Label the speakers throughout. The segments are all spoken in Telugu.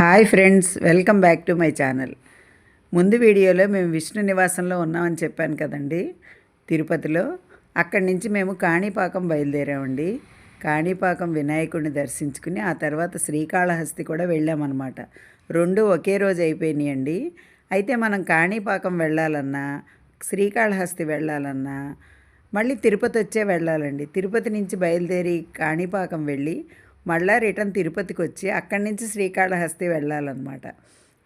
Speaker 1: Hi friends welcome back to my channel. ముందు వీడియోలో మేము విష్ణు నివాసంలో ఉన్నామని చెప్పాను కదండి తిరుపతిలో. అక్కడి నుంచి మేము కాణిపాకం బయలుదేరామండి. కాణిపాకం వినాయకుడిని దర్శించుకుని ఆ తర్వాత శ్రీకాళహస్తి కూడా వెళ్ళామన్నమాట. రెండు ఒకే రోజు అయిపోయినాయండి. అయితే మనం కాణిపాకం వెళ్ళాలన్నా శ్రీకాళహస్తి వెళ్ళాలన్నా మళ్ళీ తిరుపతి వచ్చే వెళ్ళాలండి. తిరుపతి నుంచి బయలుదేరి కాణిపాకం వెళ్ళి మళ్ళా రిటర్న్ తిరుపతికి వచ్చి అక్కడి నుంచి శ్రీకాళహస్తి వెళ్ళాలన్నమాట.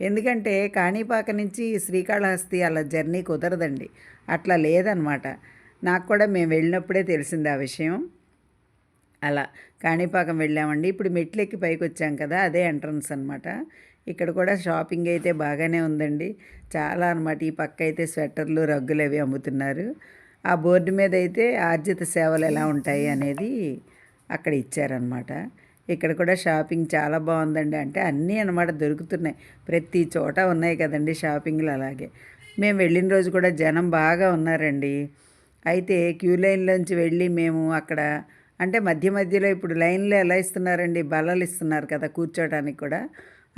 Speaker 1: ఎందుకంటే కాణిపాక నుంచి శ్రీకాళహస్తి అలా జర్నీ కుదరదండి. అట్లా లేదనమాట నాకు కూడా మేము వెళ్ళినప్పుడే తెలిసింది ఆ విషయం. అలా కాణిపాకం వెళ్ళామండి. ఇప్పుడు మెట్లెక్కి పైకి వచ్చాం కదా అదే ఎంట్రన్స్ అనమాట ఇక్కడ కూడా షాపింగ్ అయితే బాగానే ఉందండి. చాలా అనమాట ఈ పక్క అయితే స్వెటర్లు రగ్గులు అవి అమ్ముతున్నారు. ఆ బోర్డు మీద అయితే ఆర్జిత సేవలు ఎలా ఉంటాయి అనేది అక్కడ ఇచ్చారనమాట ఇక్కడ కూడా షాపింగ్ చాలా బాగుందండి. అంటే అన్నీ అనమాట దొరుకుతున్నాయి. ప్రతి చోట ఉన్నాయి కదండి షాపింగ్లు అలాగే. మేము వెళ్ళిన రోజు కూడా జనం బాగా ఉన్నారండి. అయితే క్యూ లైన్లోంచి వెళ్ళి మేము అక్కడ అంటే మధ్య మధ్యలో ఇప్పుడు లైన్లో ఎలా ఇస్తున్నారండి? బల్లలు ఇస్తున్నారు కదా కూర్చోడానికి కూడా.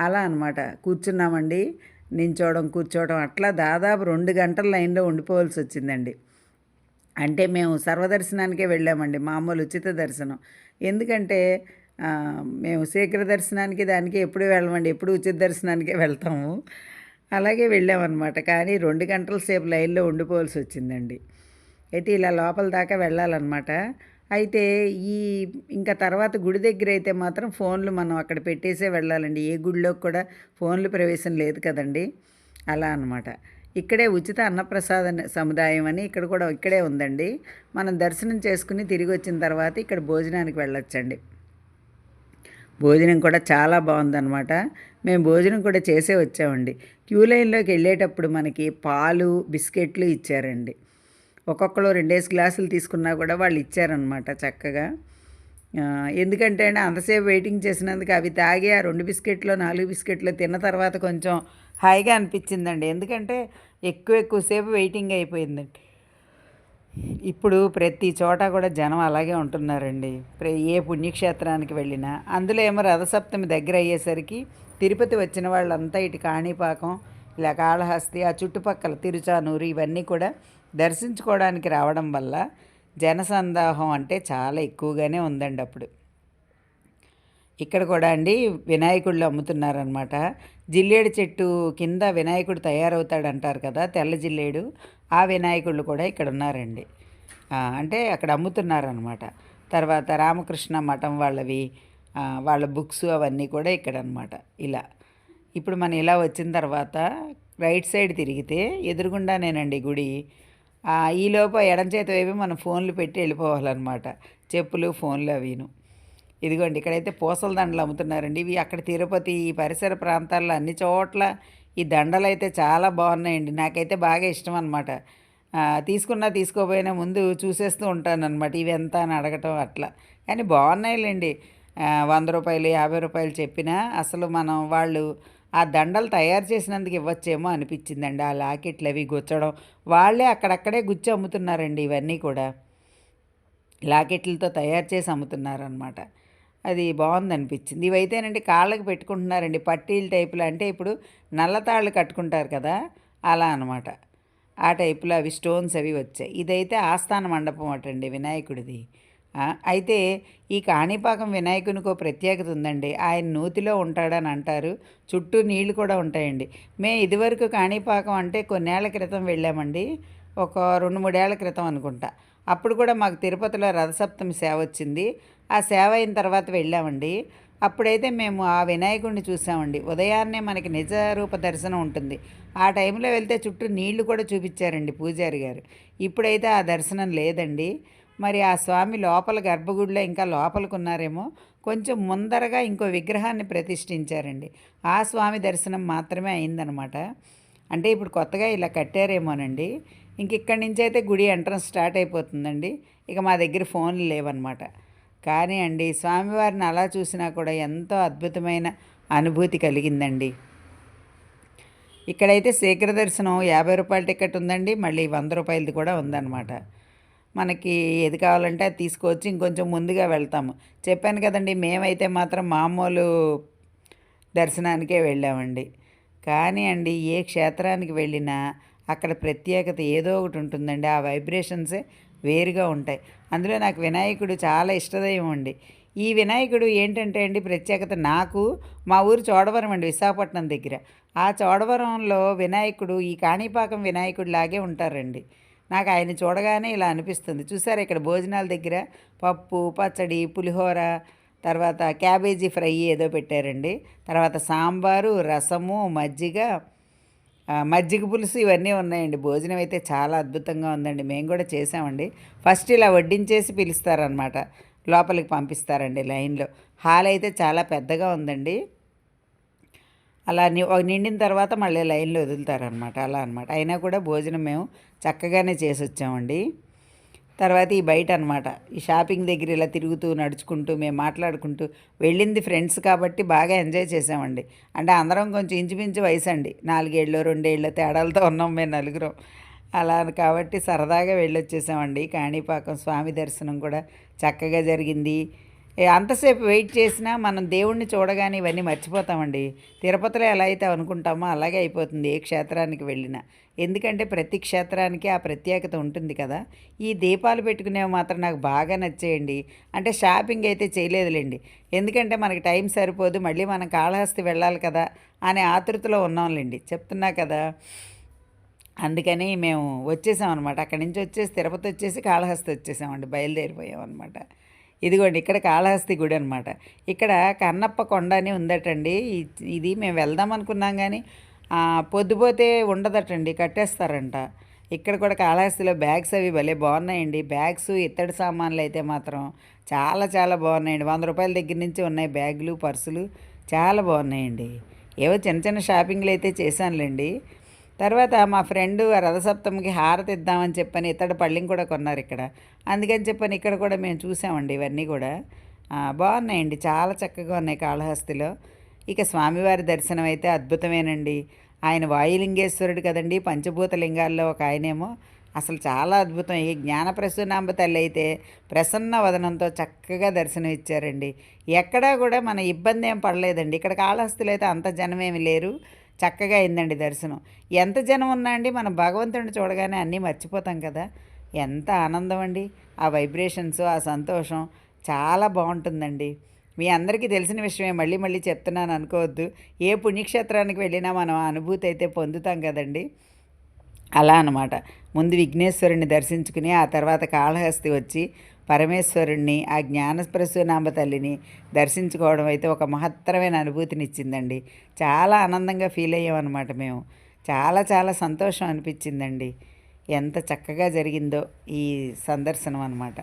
Speaker 1: అలా అనమాట కూర్చున్నామండి. నించోవడం కూర్చోవడం అట్లా దాదాపు రెండు గంటల లైన్లో ఉండిపోవాల్సి వచ్చిందండి. అంటే మేము సర్వదర్శనానికే వెళ్ళామండి. మామూలు ఉచిత దర్శనం. ఎందుకంటే మేము శీఘ్ర దర్శనానికి దానికి ఎప్పుడు వెళ్ళమండి ఎప్పుడు ఉచిత దర్శనానికే వెళ్తాము. అలాగే వెళ్ళామన్నమాట. కానీ రెండు గంటల సేపు లైన్లో ఉండిపోవాల్సి వచ్చిందండి. అయితే ఇలా లోపల దాకా వెళ్ళాలన్నమాట. అయితే ఈ ఇంకా తర్వాత గుడి దగ్గర అయితే మాత్రం ఫోన్లు మనం అక్కడ పెట్టేసే వెళ్ళాలండి. ఏ గుడిలోకి కూడా ఫోన్లు ప్రవేశం లేదు కదండి. అలా అనమాట ఇక్కడే ఉచిత అన్నప్రసాద సముదాయం అని ఇక్కడ కూడా ఇక్కడే ఉందండి. మనం దర్శనం చేసుకుని తిరిగి వచ్చిన తర్వాత ఇక్కడ భోజనానికి వెళ్ళొచ్చండి. భోజనం కూడా చాలా బాగుందన్నమాట. మేము భోజనం కూడా చేసే వచ్చామండి. క్యూ లైన్లోకి వెళ్ళేటప్పుడు మనకి పాలు బిస్కెట్లు ఇచ్చారండి. ఒక్కొక్కరు రెండేసి గ్లాసులు తీసుకున్నా కూడా వాళ్ళు ఇచ్చారనమాట చక్కగా. ఎందుకంటే అండి అంతసేపు వెయిటింగ్ చేసినందుకు అవి తాగి ఆ రెండు బిస్కెట్లు నాలుగు బిస్కెట్లు తిన్న తర్వాత కొంచెం హాయిగా అనిపించిందండి. ఎందుకంటే ఎక్కువ ఎక్కువసేపు వెయిటింగ్ అయిపోయిందండి. ఇప్పుడు ప్రతి చోట కూడా జనం అలాగే ఉంటున్నారండి. ప్ర- ఏ పుణ్యక్షేత్రానికి వెళ్ళినా. అందులో ఏమో రథసప్తమి దగ్గర అయ్యేసరికి తిరుపతి వచ్చిన వాళ్ళంతా ఇటు కాణిపాకం ఇలా కాళహస్తి ఆ చుట్టుపక్కల తిరుచానూరు ఇవన్నీ కూడా దర్శించుకోవడానికి రావడం వల్ల జనసందాహం అంటే చాలా ఎక్కువగానే ఉందండి అప్పుడు. ఇక్కడ కూడా అండి వినాయకుళ్ళు అమ్ముతున్నారనమాట. జిల్లేడు చెట్టు కింద వినాయకుడు తయారవుతాడు అంటారు కదా తెల్ల జిల్లేడు ఆ వినాయకుళ్ళు కూడా ఇక్కడ ఉన్నారండి. అంటే అక్కడ అమ్ముతున్నారనమాట. తర్వాత రామకృష్ణ మఠం వాళ్ళవి వాళ్ళ బుక్స్ అవన్నీ కూడా ఇక్కడ అనమాట ఇలా. ఇప్పుడు మనం ఇలా వచ్చిన తర్వాత రైట్ సైడ్ తిరిగితే ఎదురుగుండానేనండి గుడి. ఈలోపు ఎడం చేత వైపు మనం ఫోన్లు పెట్టి వెళ్ళిపోవాలన్నమాట. చెప్పులు ఫోన్లు అవిను. ఇదిగోండి ఇక్కడైతే పూసల దండలు అమ్ముతున్నారండి. ఇవి అక్కడ తిరుపతి ఈ పరిసర ప్రాంతాల్లో అన్ని చోట్ల ఈ దండలు అయితే చాలా బాగున్నాయండి. నాకైతే బాగా ఇష్టం అనమాట తీసుకున్నా తీసుకోపోయినా ముందు చూసేస్తూ ఉంటాను అనమాట ఇవి ఎంత అని అడగటం అట్లా. కానీ బాగున్నాయిలేండి. వంద రూపాయలు యాభై రూపాయలు చెప్పినా అసలు మనం వాళ్ళు ఆ దండలు తయారు చేసినందుకు ఇవ్వచ్చేమో అనిపించిందండి. ఆ లాకెట్లు అవి గుచ్చడం వాళ్ళే అక్కడక్కడే గుచ్చి అమ్ముతున్నారండి ఇవన్నీ కూడా. లాకెట్లతో తయారు చేసి అమ్ముతున్నారనమాట అది బాగుంది అనిపించింది ఇవైతేనండి కాళ్ళకి పెట్టుకుంటున్నారండి. పట్టీల టైపులో అంటే ఇప్పుడు నల్లతాళ్ళు కట్టుకుంటారు కదా అలా అనమాట ఆ టైపులో అవి స్టోన్స్ అవి వచ్చాయి. ఇదైతే ఆస్థాన మండపం అటండి వినాయకుడిది. అయితే ఈ కాణిపాకం వినాయకునికి ఒక ప్రత్యేకత ఉందండి. ఆయన నూతిలో ఉంటాడని అంటారు. చుట్టూ నీళ్ళు కూడా ఉంటాయండి. మేము ఇదివరకు కాణిపాకం అంటే కొన్నేళ్ళ క్రితం వెళ్ళామండి. ఒక రెండు మూడేళ్ళ క్రితం అనుకుంటా. అప్పుడు కూడా మాకు తిరుపతిలో రథసప్తమి సేవ వచ్చింది. ఆ సేవ అయిన తర్వాత వెళ్ళామండి. అప్పుడైతే మేము ఆ వినాయకుడిని చూసామండి. ఉదయాన్నే మనకి నిజ రూప దర్శనం ఉంటుంది. ఆ టైంలో వెళ్తే చుట్టూ నీళ్ళు కూడా చూపించారండి పూజారి గారు. ఇప్పుడైతే ఆ దర్శనం లేదండి. మరి ఆ స్వామి లోపల గర్భగుడిలో ఇంకా లోపలికి ఉన్నారేమో కొంచెం ముందరగా ఇంకో విగ్రహాన్ని ప్రతిష్ఠించారండి. ఆ స్వామి దర్శనం మాత్రమే అయిందనమాట. అంటే ఇప్పుడు కొత్తగా ఇలా కట్టారేమోనండి. ఇంక ఇక్కడి నుంచి అయితే గుడి ఎంట్రన్స్ స్టార్ట్ అయిపోతుందండి. ఇక మా దగ్గర ఫోన్లు లేవన్నమాట. కానీ అండి స్వామివారిని అలా చూసినా కూడా ఎంతో అద్భుతమైన అనుభూతి కలిగిందండి. ఇక్కడైతే శీఘ్ర దర్శనం యాభై రూపాయల టికెట్ ఉందండి మళ్ళీ వంద రూపాయలది కూడా ఉందన్నమాట. మనకి ఏది కావాలంటే అది తీసుకొచ్చి ఇంకొంచెం ముందుగా వెళ్తాము. చెప్పాను కదండి మేమైతే మాత్రం మామూలు దర్శనానికే వెళ్ళామండి. కానీ అండి ఏ క్షేత్రానికి వెళ్ళినా అక్కడ ప్రత్యేకత ఏదో ఒకటి ఉంటుందండి. ఆ వైబ్రేషన్సే వేరుగా ఉంటాయి. అందులో నాకు వినాయకుడు చాలా ఇష్టదైవం అండి. ఈ వినాయకుడు ఏంటంటే అండి ప్రత్యేకత నాకు మా ఊరు చోడవరం అండి విశాఖపట్నం దగ్గర. ఆ చోడవరంలో వినాయకుడు ఈ కాణిపాకం వినాయకుడు లాగే ఉంటారండి. నాకు ఆయన చూడగానే ఇలా అనిపిస్తుంది. చూసారా ఇక్కడ భోజనాల దగ్గర పప్పు పచ్చడి పులిహోర తర్వాత క్యాబేజీ ఫ్రై ఏదో పెట్టారండి. తర్వాత సాంబారు రసము మజ్జిగ మజ్జిగ పులుసు ఇవన్నీ ఉన్నాయండి. భోజనం అయితే చాలా అద్భుతంగా ఉందండి. మేము కూడా చేసామండి. ఫస్ట్ ఇలా వడ్డించేసి పిలుస్తారనమాట లోపలికి పంపిస్తారండి లైన్లో. హాల్ అయితే చాలా పెద్దగా ఉందండి. అలా నిండిన తర్వాత మళ్ళీ లైన్లో వదులుతారనమాట అలా అనమాట అయినా కూడా భోజనం మేము చక్కగానే చేసి వచ్చామండి తర్వాత ఈ బయట అనమాట ఈ షాపింగ్ దగ్గర ఇలా తిరుగుతూ నడుచుకుంటూ మేము మాట్లాడుకుంటూ వెళ్ళింది ఫ్రెండ్స్ కాబట్టి బాగా ఎంజాయ్ చేసామండి. అంటే అందరం కొంచెం ఇంచుమించు వయసు అండి నాలుగేళ్ళు రెండేళ్ళు తేడాలతో ఉన్నాం మేము నలుగురం. అలా కాబట్టి సరదాగా వెళ్ళొచ్చేసామండి. కాణిపాకం స్వామి దర్శనం కూడా చక్కగా జరిగింది. అంతసేపు వెయిట్ చేసినా మనం దేవుణ్ణి చూడగానే ఇవన్నీ మర్చిపోతామండి. తిరుపతిలో ఎలా అయితే అనుకుంటామో అలాగే అయిపోతుంది ఏ క్షేత్రానికి వెళ్ళినా. ఎందుకంటే ప్రతి క్షేత్రానికి ఆ ప్రత్యేకత ఉంటుంది కదా. ఈ దీపాలు పెట్టుకునేవి మాత్రం నాకు బాగా నచ్చేయండి. అంటే షాపింగ్ అయితే చేయలేదులేండి. ఎందుకంటే మనకి టైం సరిపోదు మళ్ళీ మనం కాళహస్తి వెళ్ళాలి కదా అనే ఆతృతలో ఉన్నాంలేండి. చెప్తున్నా కదా. అందుకని మేము వచ్చేసామన్నమాట. అక్కడి నుంచి వచ్చేసి తిరుపతి వచ్చేసి కాళహస్తి వచ్చేసామండి. బయలుదేరిపోయాం అనమాట ఇదిగోండి ఇక్కడ కాళహస్తి గుడి అనమాట ఇక్కడ కన్నప్ప కొండ అని ఉందటండి. ఇది మేము వెళ్దాం అనుకున్నాం కానీ పొద్దుపోతే ఉండదటండి కట్టేస్తారంట. ఇక్కడ కూడా కాళహస్తిలో బ్యాగ్స్ అవి భలే బాగున్నాయండి. బ్యాగ్స్ ఇత్తడి సామాన్లు అయితే మాత్రం చాలా చాలా బాగున్నాయండి. వంద రూపాయల దగ్గర నుంచి ఉన్నాయి బ్యాగులు పర్సులు చాలా బాగున్నాయండి. ఏవో చిన్న చిన్న షాపింగ్లు అయితే చేశానులేండి. తర్వాత మా ఫ్రెండ్ రథసప్తమికి హారతి ఇద్దామని చెప్పని ఇతడు పళ్ళిం కూడా కొన్నారు ఇక్కడ. అందుకని చెప్పని ఇక్కడ కూడా మేము చూసామండి ఇవన్నీ కూడా. బాగున్నాయండి. చాలా చక్కగా ఉన్నాయి కాళహస్తిలో. ఇక స్వామివారి దర్శనం అయితే అద్భుతమేనండి. ఆయన వాయులింగేశ్వరుడు కదండి పంచభూత లింగాల్లో ఒక ఆయనేమో. అసలు చాలా అద్భుతం. ఈ జ్ఞానప్రసూనాంబ తల్లి అయితే ప్రసన్న వదనంతో చక్కగా దర్శనం ఇచ్చారండి. ఎక్కడా కూడా మన ఇబ్బంది ఏం పడలేదండి. ఇక్కడ కాళహస్తిలో అయితే అంత జనమేమి లేరు. చక్కగా అయిందండి దర్శనం. ఎంత జనం ఉన్నా అండి మనం భగవంతుడిని చూడగానే అన్నీ మర్చిపోతాం కదా. ఎంత ఆనందం అండి. ఆ వైబ్రేషన్స్ ఆ సంతోషం చాలా బాగుంటుందండి. మీ అందరికీ తెలిసిన విషయమే మళ్ళీ మళ్ళీ చెప్తున్నాను అనుకోవద్దు. ఏ పుణ్యక్షేత్రానికి వెళ్ళినా మనం అనుభూతి అయితే పొందుతాం కదండి. అలా అనమాట ముందు విఘ్నేశ్వరుని దర్శించుకుని ఆ తర్వాత కాళహస్తి వచ్చి పరమేశ్వరుణ్ణి ఆ జ్ఞానప్రసూనాంబ తల్లిని దర్శించుకోవడం అయితే ఒక మహత్తరమైన అనుభూతిని ఇచ్చిందండి చాలా ఆనందంగా ఫీల్ అయ్యామన్నమాట మేము. చాలా చాలా సంతోషం అనిపించిందండి. ఎంత చక్కగా జరిగిందో ఈ సందర్శనం అనమాట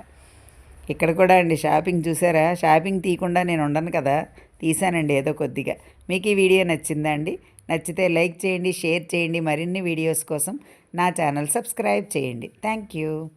Speaker 1: ఇక్కడ కూడా అండి షాపింగ్ చూసారా? షాపింగ్ తీయకుండా నేను ఉండను కదా? తీసానండి ఏదో కొద్దిగా. మీకు ఈ వీడియో నచ్చిందా అండి? నచ్చితే లైక్ చేయండి షేర్ చేయండి. మరిన్ని వీడియోస్ కోసం నా ఛానల్ సబ్స్క్రైబ్ చేయండి. Thank you.